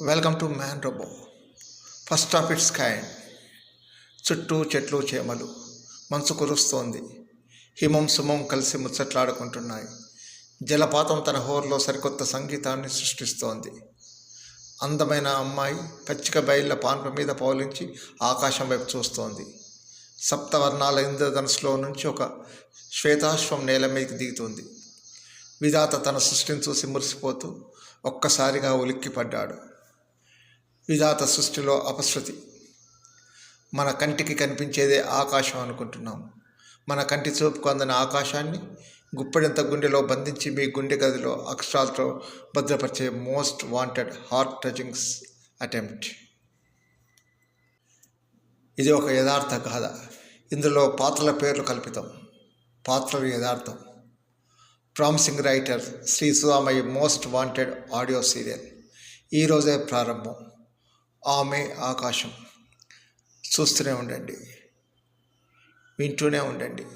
Welcome to man robo first of its kind చుట్టూ చెట్లు చేమలు. మనసు కురుస్తోంది. హిమం సుమం కలిసి ముచ్చట్లాడుకుంటున్నాయి. జలపాతం తన హోర్లో సరికొత్త సంగీతాన్ని సృష్టిస్తోంది. అందమైన అమ్మాయి పచ్చిక బయళ్ళ పాన్ప మీద పౌలించి ఆకాశం వైపు చూస్తోంది. సప్తవర్ణాల ఇంద్రధనుసులో నుంచి ఒక శ్వేతాశ్వం నేల మీదకి దిగుతుంది. విధాత తన సృష్టిని చూసి మురిసిపోతూ ఒక్కసారిగా ఉలిక్కిపడ్డాడు. విధాత సృష్టిలో అపశృతి. మన కంటికి కనిపించేదే ఆకాశం అనుకుంటున్నాం. మన కంటి చూపుకు అందిన ఆకాశాన్ని గుప్పెడంత గుండెలో బంధించి మీ గుండె గదిలో అక్షరాలతో భద్రపరిచే most wanted heart touchings attempt. ఇది ఒక యథార్థ గాథ. ఇందులో పాత్రల పేర్లు కల్పితం. పాత్రలు యథార్థం. Promising writer Shri Sudhamayya most wanted audio serial. ఈరోజే ప్రారంభం. ఆమె ఆకాశం. చూస్తూనే ఉండండి. వింటూనే ఉండండి.